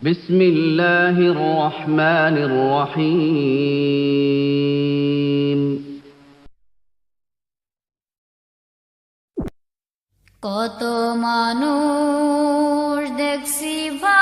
بسم الله الرحمن الرحيم কত মানুষ দেখছি ভাই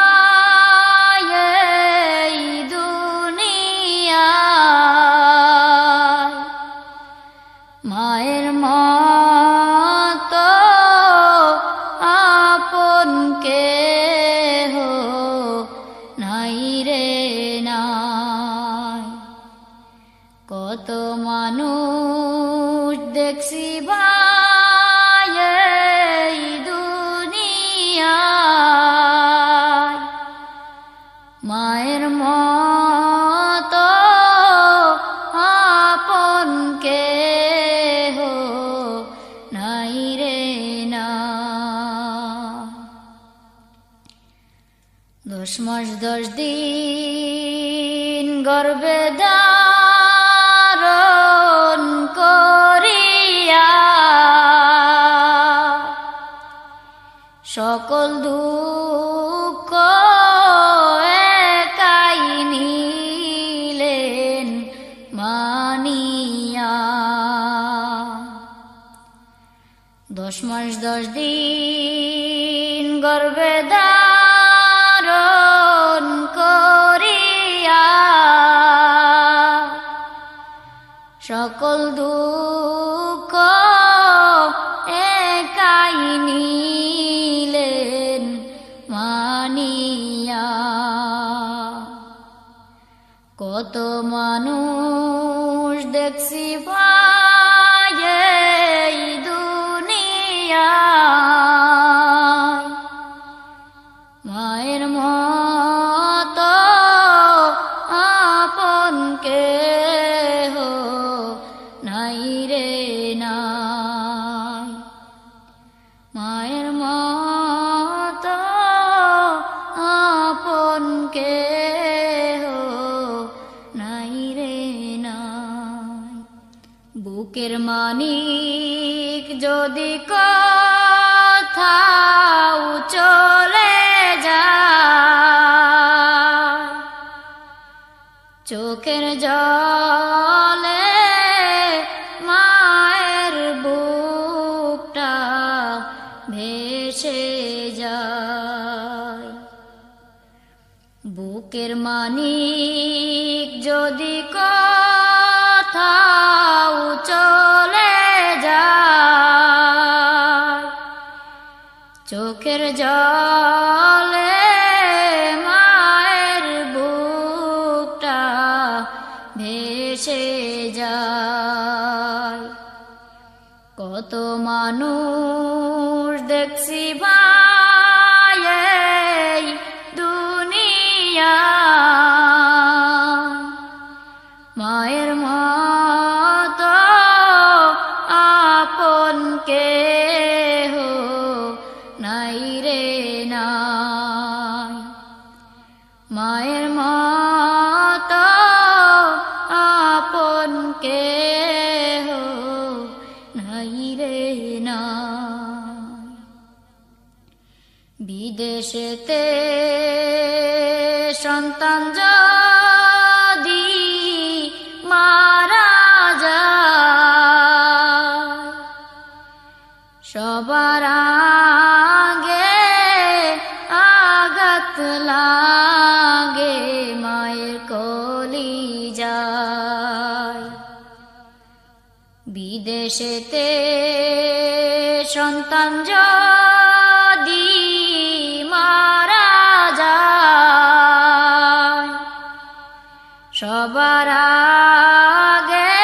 মাস দশ দিন গর্বে করিয়া সকল মানিয়া। দশ মাস দশ দিন গর্বে ধারণ সকল দুঃখ একাই নিলেন মানিয়া। কত মানুষ দেখছি ভাই এই নাই রে নাই। মায়ের মত আপন কেহ নাই রে নাই। বুকের মানিক যদি কোথাও চলে যা চোখের জলে ভেসে যায়। বুকের মানিক যদি কোথাও চলে যায়, চোখের জলে মায়ের বুকটা ভেসে যায়। কত মানুষ দেখছি ভাই মায়ের মত আপন কেহ নাই রে নাই। মায়ের মত আপন কেহ বিদেশেতে সন্তান যদি মারা যায়, সবার আগে আঘাত লাগে, মায়ের কলি যায়। বিদেশেতে সন্তান যদি সবার আগে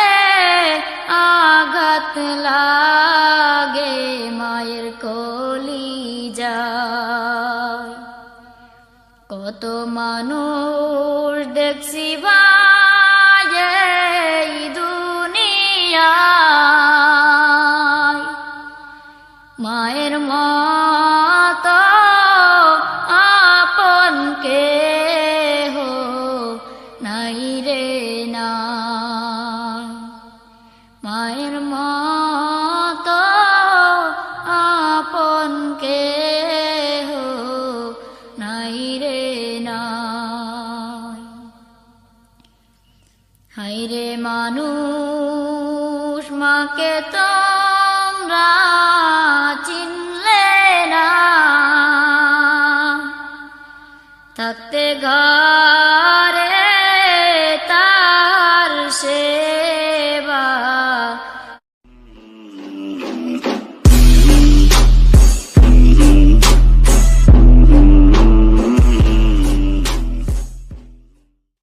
আঘাত লাগে মায়ের কলি যায় কত মানুষ দেখছি দুনিয়ায়। মায়ের মত নাই। হাইরে মানুষ মাকে তো